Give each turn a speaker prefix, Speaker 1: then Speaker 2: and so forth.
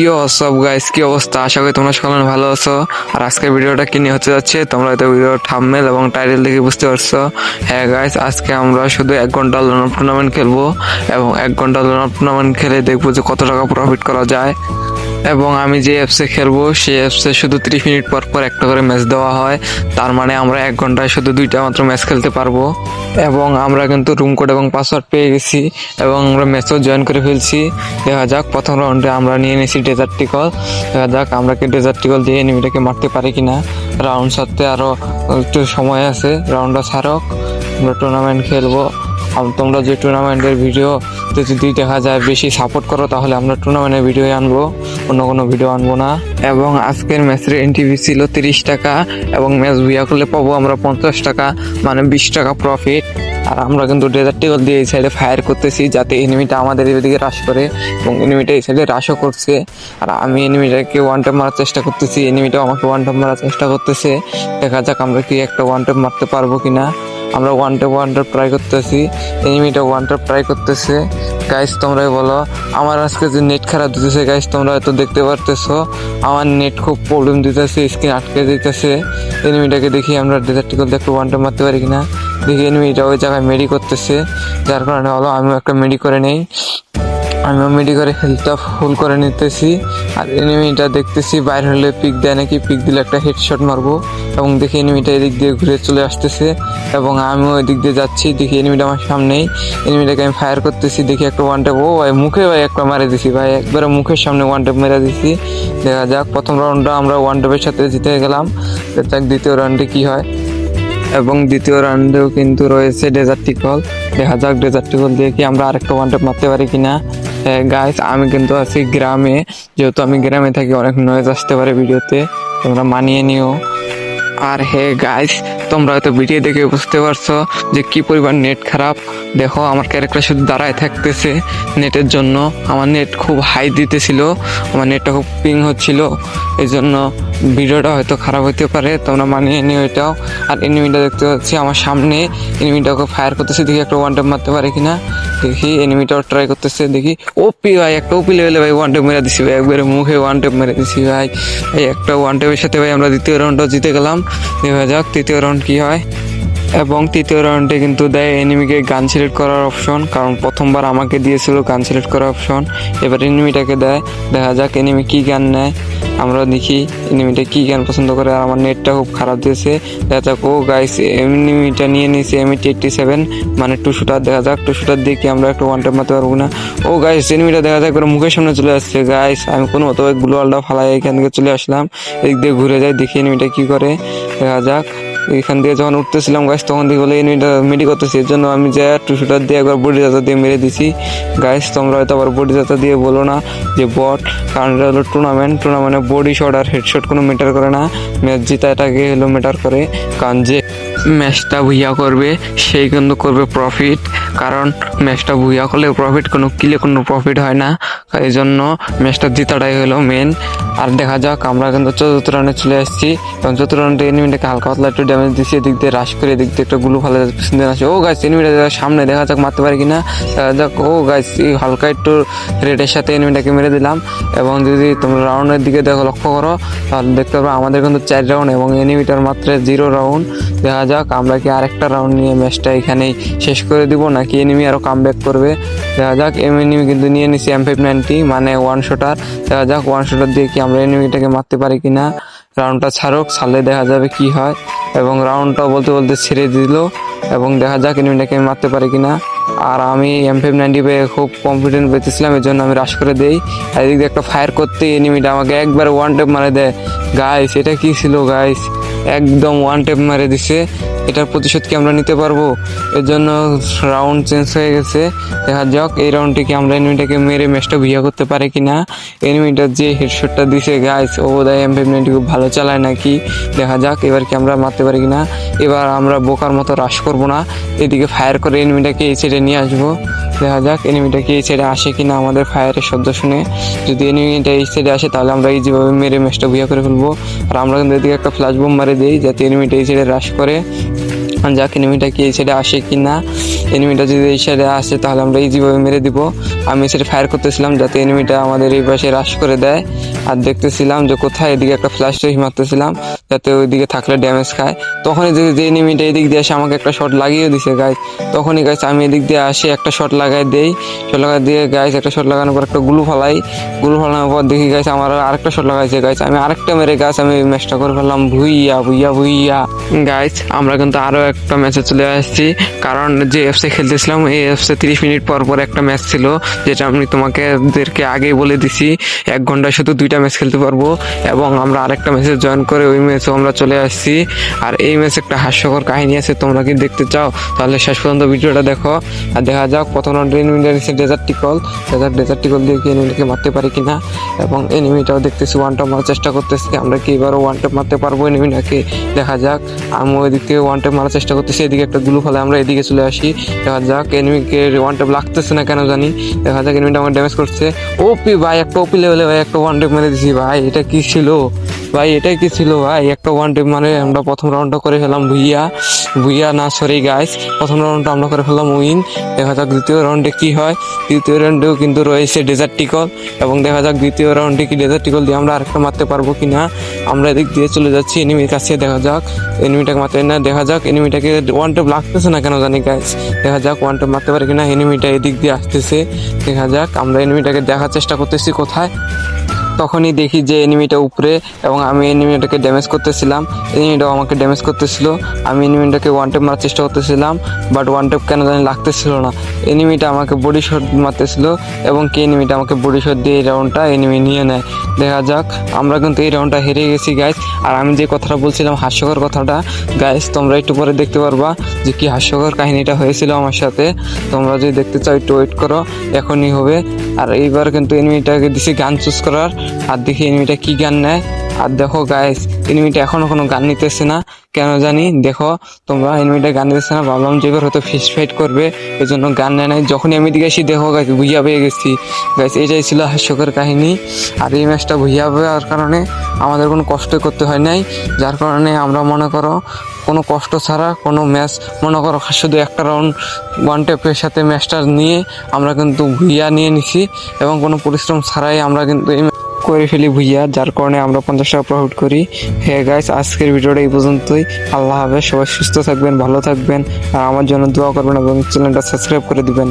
Speaker 1: ইয়ো সব গাইস কি অবস্থা? আশা করি তোমরা সকলে ভালো আছো। আর আজকের ভিডিওটা কি নিয়ে হতে যাচ্ছে, তোমরা হয়তো ভিডিও থাম্বনেল এবং টাইটেল দেখে বুঝতে পারছ। হ্যাঁ গাইস আজকে আমরা শুধু এক ঘণ্টা লোন টুর্নামেন্ট খেলব এবং এক ঘণ্টা লোন টুর্নামেন্ট খেলে দেখব যে কত টাকা প্রফিট করা যায়। এবং আমি যে অ্যাপসে খেলব, সেই অ্যাপসে শুধু তিরিশ মিনিট পর পর একটা করে ম্যাচ দেওয়া হয়। তার মানে আমরা এক ঘন্টায় শুধু দুইটা মাত্র ম্যাচ খেলতে পারব। এবং আমরা কিন্তু রুম কোড এবং পাসওয়ার্ড পেয়ে গেছি এবং আমরা ম্যাচও জয়েন করে ফেলছি। দেখা যাক, প্রথম রাউন্ডে আমরা নিয়ে নিয়েছি ডেজার্ট টিকল দেখা যাক, আমরা কি ডেজার্ট টিকল দিয়ে এনিমিটাকে মারতে পারি কি না রাউন্ড সারতে আরও একটু সময় আছে রাউন্ডটা সারক আমরা টুর্নামেন্ট খেলব। তোমরা যে টুর্নামেন্টের ভিডিও যদি দেখা যায় বেশি সাপোর্ট করো, তাহলে আমরা টুর্নামেন্টের ভিডিও আনব। অন্য কোনো ভিডিও আনব না। এবং আজকের ম্যাচের এনটিভি ছিল তিরিশ টাকা এবং ম্যাচ ভুয়া করলে পাবো আমরা পঞ্চাশ টাকা মানে বিশ টাকা প্রফিট আর আমরা কিন্তু ডেজার্ট টিকল দিয়ে এই সাইডে ফায়ার করতেছি যাতে এনিমিটা আমাদের এদিকে হ্রাস করে এবং এনিমিটা এই সাইডে হ্রাসও করছে। আর আমি এনিমিটাকে ওয়ান টাইম মারার চেষ্টা করতেছি এনিমিটাও আমাকে ওয়ান টাইম মারার চেষ্টা করতেছে। দেখা যাক আমরা কি একটা ওয়ান টাইম মারতে পারব কিনা। আমরা one tap one tap try করতেছি এনিমিটা ওয়ান ট্যাপ ট্রাই করতেছে। গাইস তোমরাই বলো, আমার আজকে যে নেট খারাপ দিতেছে গাইস তোমরা হয়তো দেখতে পারতেছো, আমার নেট খুব প্রবলেম দিতেছে স্ক্রিন আটকে দিতেছে। এনিমিটাকে দেখি আমরা ডেজার্টিকল একটু ওয়ান ট্যাপ মারতে পারি কিনা। দেখি এনিমিটা ওই জায়গায় মেডি করতেছে, যার কারণে বলো আমিও একটা মেডি করে নেই। আমিও মেডি করে হেলথটা ফুল করে নিতেছি। আর এনিমিটা দেখতেছি, বাইরে হলে পিক দেয় নাকি? পিক দিলে একটা হেডশট মারবো। এবং দেখি এনিমিটা এদিক দিয়ে ঘুরে চলে আসতেছে। এবং আমিও এদিক দিয়ে যাচ্ছি, দেখি এনিমিটা আমার সামনেই। এনিমিটাকে আমি ফায়ার করতেছি, দেখি একটা ওয়ান ট্যাপ ও ভাই, মুখে ভাই একটা মারে দিছি ভাই, একবারে মুখের সামনে ওয়ান ট্যাপ মেরে দিছি। দেখা যাক, প্রথম রাউন্ডটা আমরা ওয়ান ট্যাপের সাথে জিতে গেলাম। যাক দ্বিতীয় রাউন্ডে কি হয়। এবং দ্বিতীয় রাউন্ডেও কিন্তু রয়েছে ডেজার্ট টিকল দেখা যাক ডেজার্ট টিকল দিয়ে কি আমরা আরেকটা ওয়ান ট্যাপ মারতে পারি কিনা। গাইস আমি কিন্তু আছি গ্রামে। যেহেতু আমি গ্রামে থাকি, অনেক নয়েজ আসতে পারে ভিডিওতে। তোমরা মানিয়ে নিও। আর হে গাইস তোমরা হয়তো ভিডিও দেখে বুঝতে পারছ যে কি পরিমাণ নেট খারাপ। দেখো, আমার ক্যারেক্টার শুধু দাঁড়ায় থাকতেছে নেটের জন্য। আমার নেট খুব হাই দিতেছিল, আমার নেটটা খুব পিং হচ্ছিল। এই জন্য ভিডিওটা হয়তো খারাপ হতে পারে, তোমরা মানিয়ে নিও এটাও। আর এনিমিটা দেখতে পাচ্ছি আমার সামনে। এনিমিটাকে ফায়ার করতেছে, দেখি একটা ওয়ান মারতে পারে কিনা। দেখি এনিমিটাও ট্রাই করতেছে, দেখি। ওপি ভাই, একটা ওপি লেভেলে ভাই ওয়ান টাইম মেরে দিছি ভাই, একবারে মুখে ওয়ান টাইম মেরে দিছি ভাই। ভাই একটা ওয়ান সাথে ভাই আমরা দ্বিতীয় রাউন্ডটাও জিতে গেলাম। দেখা যাক তৃতীয় রাউন্ড কি হয় এবং তৃতীয় রাউন্ডে কিন্তু দেয় এনিমিকে গান সিলেক্ট করার অপশন কারণ প্রথমবার আমাকে দিয়েছিল গান সিলেক্ট করার অপশন এবার এনিমিটাকে দেয়, দেখা যাক এনিমি কি গান নেয়। আমরা দেখি এনিমিটা কি গান পছন্দ করে, আর আমার নেটটা খুব খারাপ দিয়েছে। দেখা যাক, ও গাইস এনিমিটা নিয়ে নিয়েছে এমইটি এইটটি সেভেন মানে টু শুটার দেখা যাক টু শুটার দিয়ে কি আমরা একটু ওয়ান টাইম মারতে পারব না ও গাইস এনিমিটা দেখা যাক করে মুখের সামনে চলে আসছে। গাইস আমি কোনো মতো গ্লোয়ালটা ফালাই এখান থেকে চলে আসলাম। এদিক দিয়ে ঘুরে যাই, দেখি এনিমিটা কি করে। দেখা যাক। এখান দিয়ে যখন উঠতেছিলাম গাছ তখন দেখি বলে এনিমিটা মেডি করতেছি, এর জন্য আমি যা টু শুটার দিয়ে একবার বডি জাতা দিয়ে মেরে দিছি। গাইস তোমরা হয়তো আবার বডি জাতা দিয়ে বলো না যে বট, কারণ এটা হলো টুর্নামেন্ট টুর্নামেন্টে বডি শট আর হেডশট কোনো ম্যাটার করে না। ম্যাচ জিতাটাকে হলো ম্যাটার করে, কারণ যে ম্যাচটা ভুইয়া করবে সেই কিন্তু করবে প্রফিট কারণ ম্যাচটা ভুইয়া করলে প্রফিট কোনো কিলে কোনো প্রফিট হয় না। এই জন্য ম্যাচটা জিতাটাই হলো মেন আর দেখা যাক, আমরা কিন্তু চতুর্থ রানে চলে আসছি। এবং চতুর্থ রাউন্ডে এনিমিটাকে হালকা পাতলা একটু ড্যামেজ দিচ্ছি, এদিক দিয়ে রাশ করে, এদিক দিয়ে একটা গুলো ফালে দিয়ে আসে ও গাছ এনিমিটা সামনে দেখা যাক মারতে পারি কিনা। দেখা যাক, ও গাছ এই হালকা একটু রেডের সাথে এনিমিটাকে মেরে দিলাম। এবং যদি তোমরা রাউন্ডের দিকে দেখো, লক্ষ্য করো, তাহলে দেখতে পারবে আমাদের কিন্তু চার রাউন্ড এবং এনিমিটার মাত্র জিরো রাউন্ড দেখা যাক, আমরা কি আরেকটা রাউন্ড নিয়ে ম্যাচটা এখানেই শেষ করে দিব, নাকি এনিমি আরও কাম ব্যাক করবে। দেখা যাক এম এনিমি কিন্তু নিয়ে নিছি এম ফাইভ নাইনটি মানে ওয়ান শটার দেখা যাক ওয়ান শটার দিয়ে কি আমরা এনিমিটাকে মারতে পারি কি না রাউন্ডটা ছাড়ুক, ছাড়লে দেখা যাবে কি হয়। এবং রাউন্ডটা বলতে বলতে ছেড়ে দিল, এবং দেখা যাক এনিমিটাকে আমি মারতে পারি কি না আর আমি এম ফাইভ নাইনটি পেয়ে খুব কনফিডেন্ট পেতেছিলাম এর জন্য আমি রাশ করে দেই। এদিক দিয়ে একটা ফায়ার করতে এনিমিটা আমাকে একবার ওয়ান টেপ মারে দেয়। গাইস এটা কি ছিল গাইস একদম ওয়ান টেপ মারে দিছে। এটার প্রতিশোধ কি আমরা নিতে পারব? এর জন্য রাউন্ড চেঞ্জ হয়ে গেছে। দেখা যাক, এই রাউন্ডে কি আমরা এনিমিটাকে মেরে ম্যাচটা ভিয়া করতে পারে কি না এনিমিটার যে হেডশটটা দিছে গাইস ও বোধহয় এম খুব ভালো চালায় নাকি? দেখা যাক, এবার কি আমরা মারতে পারি কি না এবার আমরা বোকার মতো রাশ করব না। এদিকে ফায়ার করে এনিমিটাকে এই সাইডে নিয়ে আসব। দেখা যাক এনিমিটা কি এই সাইডে আসে কি না আমাদের ফায়ারের শব্দ শুনে। যদি এনিমিটা এই সাইডে আসে, তাহলে আমরা এই যেভাবে মেরে ম্যাচটা বুঝা করে ফেলব। আর আমরা কিন্তু এদিকে একটা ফ্ল্যাশ বোম মারে দিই, যাতে এনিমিটা এই সাইডে রাশ করে। যাক এনিমিটা কি এই সাইডে আসে কি না এনিমিটা যদি এই সাইডে আসে, তাহলে আমরা ইজিভাবে মেরে দিব। আমি সেটা ফায়ার করতেছিলাম যাতে এনিমিটা আমাদের এই পাশে রাশ করে দেয়। আর দেখতেছিলাম যে কোথায় এদিকে একটা ফ্ল্যাশ ট্রেস মারতেছিলাম, যাতে ওইদিকে থাকলে ড্যামেজ খায়। তখনই যে যে এনিমিটা এদিক দিয়ে আসে, আমাকে একটা শট লাগিয়ে দিছে গাইজ তখনই গাইজ আমি এদিক দিয়ে আসি, একটা শট লাগাই দেই। শট লাগাই দিয়ে গাইজ একটা শট লাগানোর পর একটা গুলু ফালাই। গুলু ফালানোর পর দেখি গাইজ আমার আরেকটা শট লাগাইছে গাইজ আমি আরেকটা মেরে গাছ আমি ম্যাচটা করে ফেললাম। ভুইয়া ভুইয়া ভুইয়া। গাইজ আমরা কিন্তু আরও একটা ম্যাচে চলে আসছি। কারণ যে এফসে খেলতেছিলাম, এই এফসে তিরিশ মিনিট পর পর একটা ম্যাচ ছিল, যেটা আমি তোমাকে আগেই বলে দিছি, এক ঘন্টায় শুধু দুইটা ম্যাচ খেলতে পারব। এবং আমরা আরেকটা ম্যাচে জয়েন করে ওই ম্যাচে আমরা চলে আসছি। আর এই ম্যাচে একটা হাস্যকর কাহিনী আছে, তোমরা কি দেখতে চাও? তাহলে শেষ পর্যন্ত ভিডিওটা দেখো। আর দেখা যাক প্রথম রাউন্ডে desert eagle desert desert eagle দিয়ে কি এনিমিটাকে মারতে পারি কিনা? এবং এনিমিটাও দেখতেছি ওয়ান টপ মারার চেষ্টা করতেছি। আমরা কি এবারও ওয়ান টপ মারতে পারব এনিমিটাকে দেখা যাক। আমি ওইদিক থেকে ওয়ান টপ মারার চেষ্টা করতেছি, এদিকে একটা গুলো ফলে আমরা এদিকে চলে আসি। দেখা যাক এনিমিকে ওয়ান টপ লাগতেছে না কেন জানি। দেখা যাক এনিমিটা আমার ড্যামেজ করছে। ওপি ভাই, একটা ওপি লেভেলে ভাই, একটা ওয়ান টপ মেরে দিছি ভাই, এটা কি ছিল? ভাই এটাই কি ছিল ভাই? একটা ওয়ান টেপ মানে আমরা প্রথম রাউন্ডটা করে ফেলাম ভুইয়া। ভুইয়া, না সরি গাইস প্রথম রাউন্ডটা আমরা করে ফেললাম উইন। দেখা যাক দ্বিতীয় রাউন্ডে কি হয়। দ্বিতীয় রাউন্ডেও কিন্তু রয়েছে ডেজার্ট টিকল এবং দেখা যাক দ্বিতীয় রাউন্ডে কি ডেজার্ট টিকল দিয়ে আমরা আরেকটা মারতে পারব কি না আমরা এদিক দিয়ে চলে যাচ্ছি এনিমির কাছে, দেখা যাক। এনিমিটাকে মারতে না, দেখা যাক এনিমিটাকে ওয়ান টেপ লাগতেছে না কেন জানি গাইস দেখা যাক ওয়ান টেপ মারতে পারি কিনা, এনিমিটা এদিক দিয়ে আসতেছে। দেখা যাক, আমরা এনিমিটাকে দেখার চেষ্টা করতেছি কোথায়। তখনই দেখি যে এনিমিটা উপরে এবং আমি এনিমিটাকে ড্যামেজ করতেছিলাম। এনিমিটাও আমাকে ড্যামেজ করতেছিল। আমি এনিমিটাকে ওয়ান টেপ মারার চেষ্টা করতেছিলাম বাট ওয়ান টেপ কেন জানি লাগতেছিল না। এনিমিটা আমাকে বডি শট মারতেছিল এবং কি এনিমিটা আমাকে বডি শট দিয়ে এই রাউন্ডটা এনিমি নিয়ে নেয়। দেখা যাক, আমরা কিন্তু এই রাউন্ডটা হেরে গেছি গাইস আর আমি যে কথাটা বলছিলাম, হাস্যকর কথাটা গাইস তোমরা একটু পরে দেখতে পারবা যে কি হাস্যকর কাহিনীটা হয়েছিল আমার সাথে। তোমরা যদি দেখতে চাও, একটু ওয়েট করো, এখনই হবে। আর এইবার কিন্তু এনিমিটাকে দিছি গান চুজ করার। আর দেখি এনিমিটা কি গান নেয়। আর দেখো গাইস এনিমিটা এখনও কোনো গান নিতেছে না। কেন জানি? দেখো, তোমরা এনিমিটা গান নিতেছে না, ভাবলাম যে এবার হয়তো ফিস ফাইট করবে এই জন্য গান নেয় নাই। যখনই আমি দিকে আসি, দেখো গাইস ভুইয়া পেয়ে গেছি। গাইস এটাই ছিল হাস্যকর কাহিনী। আর এই ম্যাচটা ভুইয়া পাওয়ার কারণে আমাদের কোনো কষ্ট করতে হয় নাই। যার কারণে আমরা মনে করো, কোনো কষ্ট ছাড়া কোনো ম্যাচ মনে করো শুধু একটা রাউন্ড ওয়ান টেপের সাথে ম্যাচটা নিয়ে আমরা কিন্তু ভুইয়া নিয়ে নিছি। এবং কোনো পরিশ্রম ছাড়াই আমরা কিন্তু এই করে ফেলি ভুইয়া, যার কারণে আমরা পঞ্চাশ টাকা প্রফিট করি। হ্যাঁ গাইস আজকের ভিডিওটা এই পর্যন্তই। আল্লাহ হাফেজ, সবাই সুস্থ থাকবেন, ভালো থাকবেন, আর আমার জন্য দোয়া করবেন এবং চ্যানেলটা সাবস্ক্রাইব করে দিবেন।